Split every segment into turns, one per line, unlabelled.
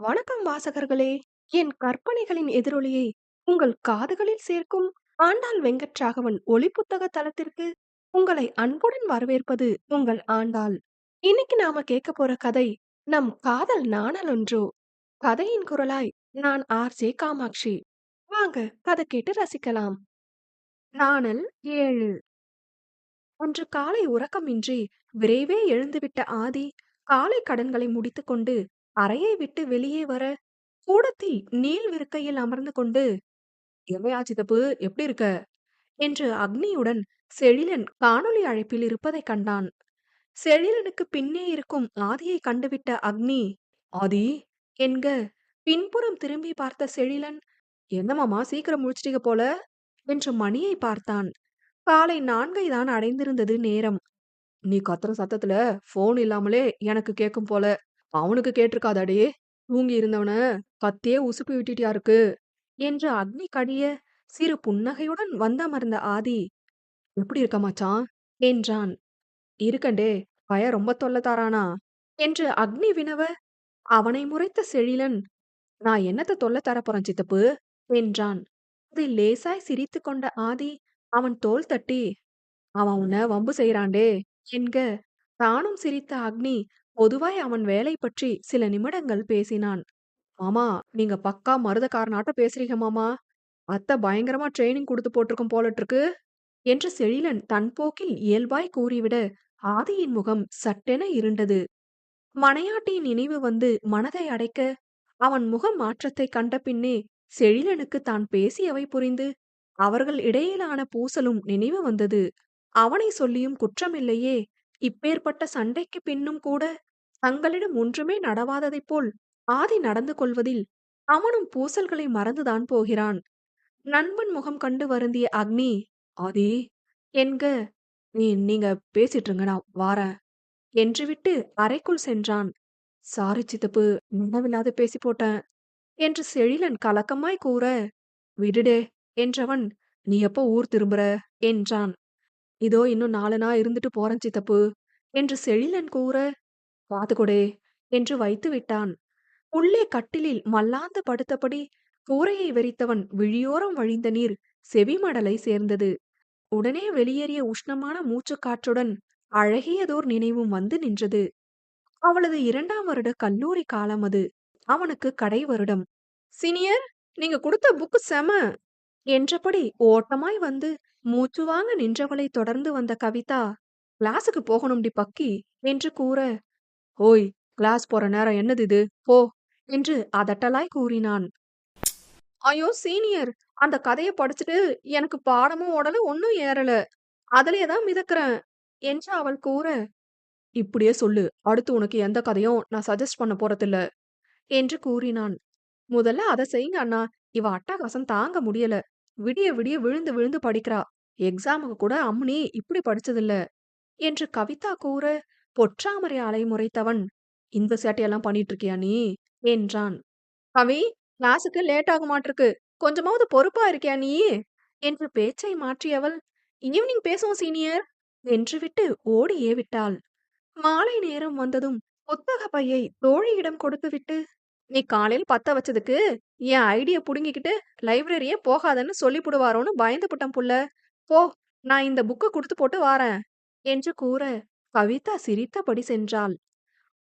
வணக்கம் வாசகர்களே! என் கற்பனைகளின் எதிரொலியை உங்கள் காதுகளில் சேர்க்கும் ஆண்டாள் வெங்கட்ராகவன் ஒலிப்புத்தக தளத்திற்கு உங்களை அன்புடன் வரவேற்பது உங்கள் ஆண்டாள். இன்னைக்கு நாம கேட்கப் போற கதை நம் காதல் நாணலொன்றோ! கதையின் குரலாய் நான் ஆர்.ஜே காமாட்சி. வாங்க கதை கேட்டு ரசிக்கலாம். நாணல் ஏழு அன்று காலை உறக்கமின்றி விரைவே எழுந்துவிட்ட ஆதி காலை கடன்களை முடித்துக்கொண்டு அறையை விட்டு வெளியே வர கூடத்தில் நீள் விருக்கையில் அமர்ந்து கொண்டு எவையா சிதப்பு எப்படி இருக்க? என்று அக்னியுடன் செழிலன் காணொளி அழைப்பில் இருப்பதைக் கண்டான். செழிலனுக்கு பின்னே இருக்கும் ஆதியை கண்டுவிட்ட அக்னி ஆதி! என்க பின்புறம் திரும்பி பார்த்த செழிலன் என்னமாமா சீக்கிரம் முழிச்சிட்டீங்க போல? என்று மணியை பார்த்தான். காலை நான்கை தான் அடைந்திருந்தது நேரம். நீ கத்துற சத்தத்துல போன் இல்லாமலே எனக்கு கேட்கும் போல அவனுக்கு கேட்டிருக்காதாடே. தூங்கி இருந்தவன கத்தியே உசுப்பி விட்டுட்டியா இருக்கு? என்று அக்னி கடிய சிறு புன்னகையுடன் வந்தமர்ந்த ஆதி. எப்படி இருக்க மச்சான்? என்றான். இருக்கண்டே பய ரொம்ப தொல்லை தாரானா? என்று அக்னி வினவ அவனை முறைத்த செழிலன் நான் என்னத்த தொல்லை தரப்போறேன் சித்தப்பு? என்றான். அதில் லேசாய் சிரித்து கொண்ட ஆதி அவன் தோல் தட்டி அவன் உன்னை வம்பு செய்யறாண்டே என்க தானும் சிரித்த அக்னி பொதுவாய் அவன் வேலை பற்றி சில நிமிடங்கள் பேசினான். மாமா நீங்க பக்கா மருதக்காரனாட்ட பேசுறீங்க மாமா. அத்தை பயங்கரமா ட்ரைனிங் கொடுத்து போட்டிருக்கும் போலட்டிருக்கு என்று செழிலன் தன் போக்கில் இயல்பாய் கூறிவிட ஆதியின் முகம் சட்டென இருண்டது. மனையாட்டியின் நினைவு வந்து மனதை அடைக்க அவன் முக மாற்றத்தை கண்ட பின்னே செழிலனுக்கு தான் பேசியவை புரிந்து அவர்கள் இடையிலான பூசலும் நினைவு வந்தது. அவனை சொல்லியும் குற்றமில்லையே. இப்பேற்பட்ட சண்டைக்கு பின்னும் கூட தங்களிடம் ஒன்றுமே நடவாததைப் போல் ஆதி நடந்து கொள்வதில் அவனும் பூசல்களை மறந்துதான் போகிறான். நண்பன் முகம் கண்டு வருந்திய அக்னி ஆதி என்க நீ நீங்க பேசிட்டு நான் வாரேன் என்று விட்டு அறைக்குள் சென்றான். சாரி சித்தப்பு நினைவில்லாத பேசி போட்டேன் என்று செழிலன் கலக்கமாய் கூற விடுடே என்றவன் நீ எப்போ ஊர் திரும்புற? என்றான். இதோ இன்னும் நாலு நாள் இருந்துட்டு போறேன் சித்தப்பு என்று செழிலன் கூற காதுகொடே என்று வைத்து விட்டான். உள்ளே கட்டிலில் மல்லாந்து படுத்தபடி கூரையை வெறித்தவன் விழியோரம் வழிந்த நீர் செவிமடலை சேர்ந்தது. உடனே வெளியேறிய உஷ்ணமான மூச்சுக்காற்றுடன் அழகியதோர் நினைவும் வந்து நின்றது. அவளது இரண்டாம் வருட கல்லூரி காலம் அது. அவனுக்கு கடை வருடம். சீனியர் நீங்க கொடுத்த புக்கு செம! என்றபடி ஓட்டமாய் வந்து மூச்சு வாங்க நின்றவளை தொடர்ந்து வந்த கவிதா கிளாஸுக்கு போகணும்டி பக்கி! என்று கூற ஓய் கிளாஸ் போற நேரம் என்னது இது? போ என்று அதட்டலாய் கூறினான். ஐயோ சீனியர் அந்த கதையை படிச்சுட்டு எனக்கு பாடமும் ஓடல ஒன்னும் ஏறல. அதுலயே தான் மிதக்கிறேன் என்று அவள் கூற இப்படியே சொல்லு அடுத்து உனக்கு எந்த கதையும் நான் சஜஸ்ட் பண்ண போறதில்ல என்று கூறினான். முதல்ல அதை செய்யுங்க அண்ணா. இவ அட்டகாசம் தாங்க முடியல. விடிய விடிய விழுந்து விழுந்து படிக்கிறா. எக்ஸாமுக்கு கூட அம்னி இப்படி படிச்சதில்ல என்று கவிதா கூற பொற்றாமரை அலைமுறைத்தவன் இந்த சேட்டையெல்லாம் பண்ணிட்டு இருக்கியா நீ? என்றான். கவி கிளாஸுக்கு லேட் ஆக மாட்டிருக்கு. கொஞ்சமாவது பொறுப்பா இருக்கியா நீ? என்று பேச்சை மாற்றியவள் ஈவினிங் பேசுவோம் சீனியர் என்று விட்டு ஓடியே விட்டாள். மாலை நேரம் வந்ததும் புத்தக பையை தோழியிடம் கொடுத்துவிட்டு நீ காலையில் பத்த வச்சதுக்கு என் ஐடியை புடுங்கிக்கிட்டு லைப்ரரியே போகாதன்னு சொல்லிப்புடுவாரோன்னு பயந்து புட்டம் புள்ள. போ நான் இந்த புக்கை கொடுத்து போட்டு வாரேன் என்று கூற கவிதா சிரித்தபடி சென்றாள்.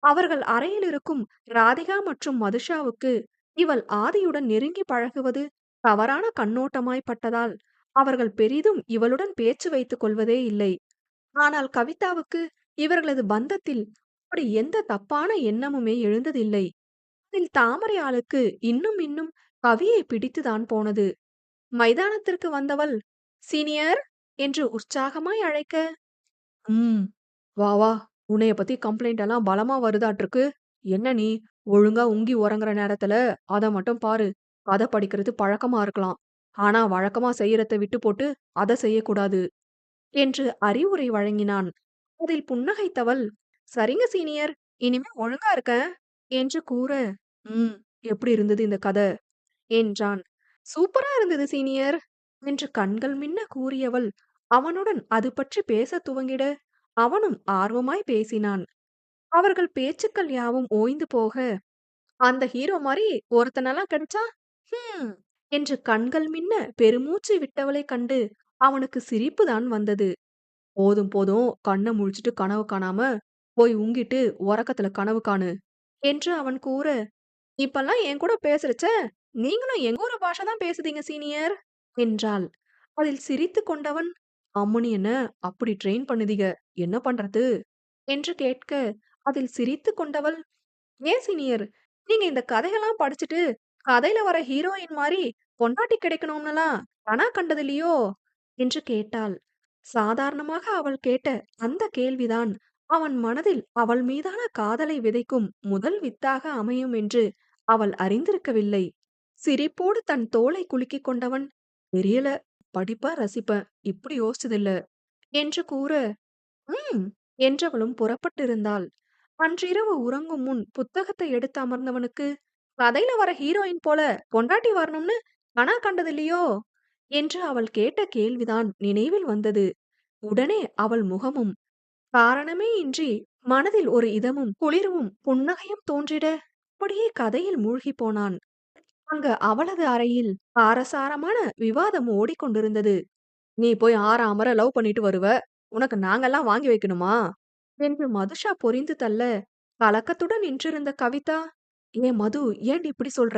அவர்கள் அறையில் இருக்கும் ராதிகா மற்றும் மதுஷாவுக்கு இவள் ஆதியுடன் நெருங்கி பழகுவது தவறான கண்ணோட்டமாய் பட்டதால் அவர்கள் பெரிதும் இவளுடன் பேச்சு வைத்துக் கொள்வதே இல்லை. ஆனால் கவிதாவுக்கு இவர்களது பந்தத்தில் அப்படி எந்த தப்பான எண்ணமுமே எழுந்ததில்லை. அதில் தாமரை ஆளுக்கு இன்னும் இன்னும் கவியை பிடித்துதான் போனது. மைதானத்திற்கு வந்தவள் சீனியர்? என்று உற்சாகமாய் அழைக்க உம் வா வா உன்னைய பத்தி கம்ப்ளைண்ட் எல்லாம் பலமா வருதாட்டிருக்கு என்ன நீ ஒழுங்கா உங்கி உறங்குற நேரத்துல அத மட்டும் பாரு. கதை படிக்கிறது பழக்கமா இருக்கலாம். ஆனா வழக்கமா செய்யறத விட்டு போட்டு அதை செய்யக்கூடாது என்று அறிவுரை வழங்கினான். அதில் புன்னகைத்தவள் சரிங்க சீனியர் இனிமே ஒழுங்கா இருக்க என்று கூற ம் எப்படி இருந்தது இந்த கதை? என்றான். சூப்பரா இருந்தது சீனியர் என்று கண்கள் மின்ன கூறியவள் அவனுடன் அது பற்றி பேசத் துவங்கிட அவனும் ஆர்வமாய் பேசினான். அவர்கள் பேச்சுக்கள் யாவும் ஓய்ந்து போக அந்த ஹீரோ மாதிரி ஒருத்தனெல்லாம் கிடைச்சா ஹம் என்று கண்கள் மின்ன பெருமூச்சு விட்டவளை கண்டு அவனுக்கு சிரிப்பு தான் வந்தது. போதும் போதும் கண்ண முழிச்சிட்டு கனவு காணாம போய் உங்கிட்டு உறக்கத்துல கனவு காணு என்று அவன் கூற இப்பல்லாம் என் கூட பேசுறச்ச நீங்களும் எங்க பாஷை தான் பேசுதீங்க சீனியர் என்றாள். அதில் சிரித்து கொண்டவன் அம்முனி என்ன அப்படி ட்ரெயின் பண்ணுதீக? என்ன பண்றது? என்று கேட்க அதில் சிரித்து கொண்டவள் ஏன் சீனியர்? நீங்க இந்த கதையெல்லாம் படிச்சுட்டு கதையில வர ஹீரோயின் மாதிரி பொண்டாட்டி கிடைக்கணும்னுலாம் கனா கண்டதில்லையோ? என்று கேட்டாள். சாதாரணமாக அவள் கேட்ட அந்த கேள்விதான் அவன் மனதில் அவள் மீதான காதலை விதைக்கும் முதல் வித்தாக அமையும் என்று அவள் அறிந்திருக்கவில்லை. சிரிப்போடு தன் தோளை குலுக்கிக் கொண்டவன் தெரியல. படிப்பா ரசிப்பேன். இப்படி யோசிச்சதில்ல. என்று கூற ம் என்றவளும் புறப்பட்டிருந்தாள். அன்றிரவு உறங்கும் முன் புத்தகத்தை எடுத்து அமர்ந்தவனுக்கு கதையில வர ஹீரோயின் போல பொண்டாட்டி வரணும்னு கனா கண்டதில்லையோ? என்று அவள் கேட்ட கேள்விதான் நினைவில் வந்தது. உடனே அவள் முகமும் காரணமே இன்றி மனதில் ஒரு இதமும் குளிர்வும் புன்னகையும் தோன்றிட அப்படியே கதையில் மூழ்கி போனான். அங்க அவளது அறையில் காரசாரமான விவாதம் ஓடிக்கொண்டிருந்தது. நீ போய் ஆற அமர லவ் பண்ணிட்டு வருவ. உனக்கு நாங்கெல்லாம் வாங்கி வைக்கணுமா? என்று மதுஷா பொரிந்து தள்ள கலக்கத்துடன் நின்றிருந்த கவிதா ஏன் மது ஏன் இப்படி சொல்ற?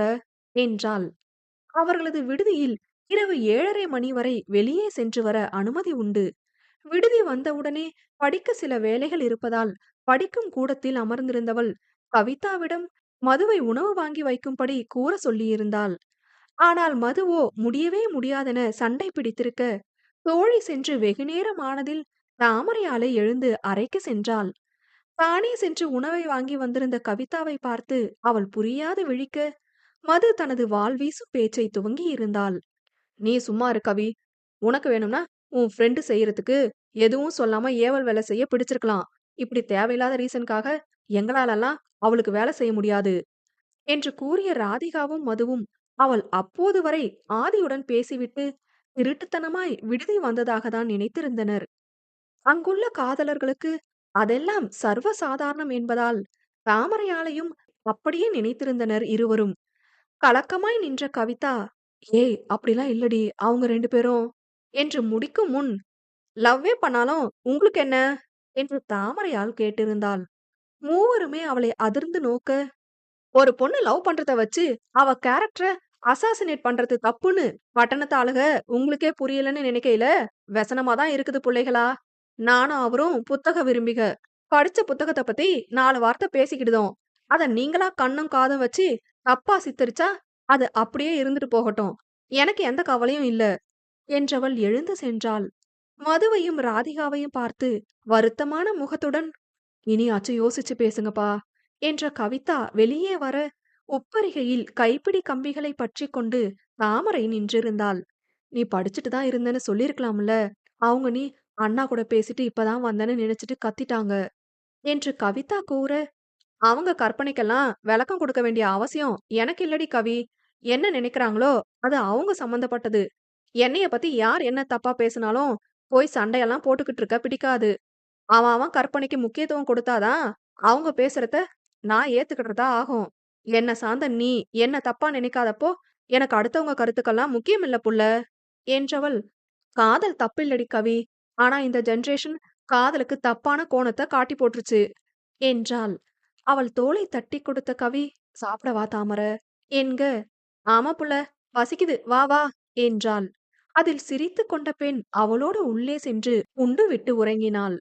என்றாள். அவர்களது விடுதியில் இரவு ஏழரை மணி வரை வெளியே சென்று வர அனுமதி உண்டு. விடுதி வந்தவுடனே படிக்க சில வேலைகள் இருப்பதால் படிக்கும் கூடத்தில் அமர்ந்திருந்தவள் கவிதாவிடம் மதுவை உணவு வாங்கி வைக்கும்படி கூற சொல்லியிருந்தாள். ஆனால் மதுவோ முடியவே முடியாதென சண்டை பிடித்திருக்க தோழி சென்று வெகுநேரம் ஆனதில் தாமரையாலை எழுந்து அறைக்கு சென்றாள். தானே சென்று உணவை வாங்கி வந்திருந்த கவிதாவை பார்த்து அவள் புரியாது விழிக்க மது தனது வாழ்வீசும் பேச்சை துவங்கி இருந்தாள். நீ சும்மா இரு கவி உனக்கு வேணும்னா உன் ஃப்ரெண்டு செய்யறதுக்கு எதுவும் சொல்லாம ஏவல் வேலை செய்ய பிடிச்சிருக்கலாம். இப்படி தேவையில்லாத ரீசனுக்காக எங்களாலெல்லாம் அவளுக்கு வேலை செய்ய முடியாது என்று கூறிய ராதிகாவும் மதுவும் அவள் அப்போது வரை ஆதியுடன் பேசிவிட்டு திருட்டுத்தனமாய் விடுதி வந்ததாக தான் நினைத்திருந்தனர். அங்குள்ள காதலர்களுக்கு அதெல்லாம் சர்வ சாதாரணம் என்பதால் தாமரையாலையும் அப்படியே நினைத்திருந்தனர் இருவரும். கலக்கமாய் நின்ற கவிதா ஏய் அப்படிலாம் இல்லடி அவங்க ரெண்டு பேரும் என்று முடிக்கும் முன் லவ்வே பண்ணாலும் உங்களுக்கு என்ன? என்று தாமரையால் கேட்டிருந்தாள். மூவருமே அவளை அதிர்ந்து நோக்க ஒரு பொண்ணு லவ் பண்றத வச்சு அவ கேரக்டரை அசாசினேட் பண்றது தப்புன்னு பட்டணத்து ஆளுக உங்களுக்கே புரியலன்னு நினைக்கையில வெசனமா தான் இருக்குது புள்ளைகளா? நானும் அவரும் புத்தக விரும்பிக. படிச்ச புத்தகத்தை பத்தி நாலு வார்த்தை பேசிக்கிடுதோம். அத நீங்களா கண்ணும் காதும் வச்சு தப்பா சித்தரிச்சா அது அப்படியே இருந்துட்டு போகட்டும். எனக்கு எந்த கவலையும் இல்ல என்றவள் எழுந்து சென்றாள். மதுவையும் ராதிகாவையும் பார்த்து வருத்தமான முகத்துடன் இனியாச்சும் யோசிச்சு பேசுங்கப்பா என்ற கவிதா வெளியே வர உப்பரிகையில் கைப்பிடி கம்பிகளை பற்றி கொண்டு தாமரை நின்றிருந்தாள். நீ படிச்சுட்டு தான் இருந்தேன்னு சொல்லிருக்கலாம்ல அவங்க நீ அண்ணா கூட பேசிட்டு இப்பதான் வந்தேன்னு நினைச்சிட்டு கத்திட்டாங்க என்று கவிதா கூற அவங்க கற்பனைக்கெல்லாம் விளக்கம் கொடுக்க வேண்டிய அவசியம் எனக்கு இல்லடி கவி. என்ன நினைக்கிறாங்களோ அது அவங்க சம்பந்தப்பட்டது. என்னைய பத்தி யார் என்ன தப்பா பேசினாலும் போய் சண்டையெல்லாம் போட்டுக்கிட்டு இருக்க பிடிக்காது. அவன் அவன் கற்பனைக்கு முக்கியத்துவம் கொடுத்தாதான் அவங்க பேசுறத நான் ஏத்துக்கிட்டதா ஆகும். என்ன சார்ந்த நீ என்ன தப்பா நினைக்காதப்போ எனக்கு அடுத்தவங்க கருத்துக்கெல்லாம் முக்கியம் இல்ல புள்ள என்றவள். காதல் தப்பில்லடி கவி. ஆனா இந்த ஜென்ரேஷன் காதலுக்கு தப்பான கோணத்தை காட்டி போட்டுருச்சு என்றாள். அவள் தோலை தட்டி கொடுத்த கவி சாப்பிடவா தாமர. என்க. ஆமா புள்ள பசிக்குது. வா வா என்றாள். அதில் சிரித்து கொண்ட பெண் அவளோடு உள்ளே சென்று உண்டு விட்டு உறங்கினாள்.